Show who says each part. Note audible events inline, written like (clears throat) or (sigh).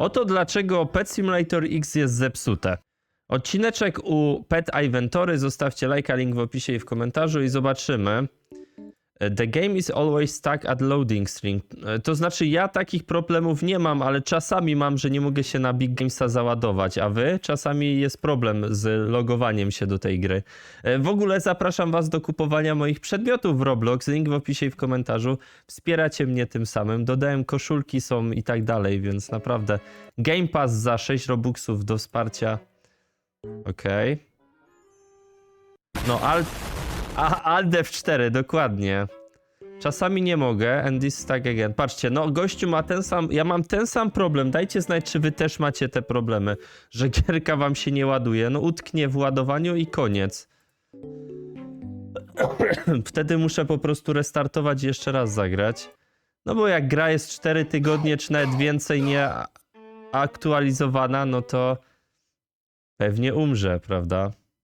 Speaker 1: Oto dlaczego Pet Simulator X jest zepsute. Odcineczek u Pet Inventory, zostawcie lajka, link w opisie i w komentarzu i zobaczymy. The game is always stuck at loading screen. E, To znaczy ja takich problemów nie mam, ale czasami mam, że nie mogę się na Big Gamesa załadować, a wy? Czasami jest problem z logowaniem się do tej gry. E, W ogóle zapraszam was do kupowania moich przedmiotów w Roblox, link w opisie i w komentarzu. Wspieracie mnie tym samym, dodałem koszulki są i tak dalej, więc naprawdę Game Pass za 6 Robuxów do wsparcia. Okej. No, Alt, a, Alt F4, dokładnie. Czasami nie mogę, and this tak again. Patrzcie, no gościu ma ten sam, ja mam ten sam problem. Dajcie znać, czy wy też macie te problemy, że gierka wam się nie ładuje. No utknie w ładowaniu i koniec. (clears throat) Wtedy muszę po prostu restartować i jeszcze raz zagrać. No bo jak gra jest 4 tygodnie, czy nawet więcej nie aktualizowana, no to pewnie umrze, prawda?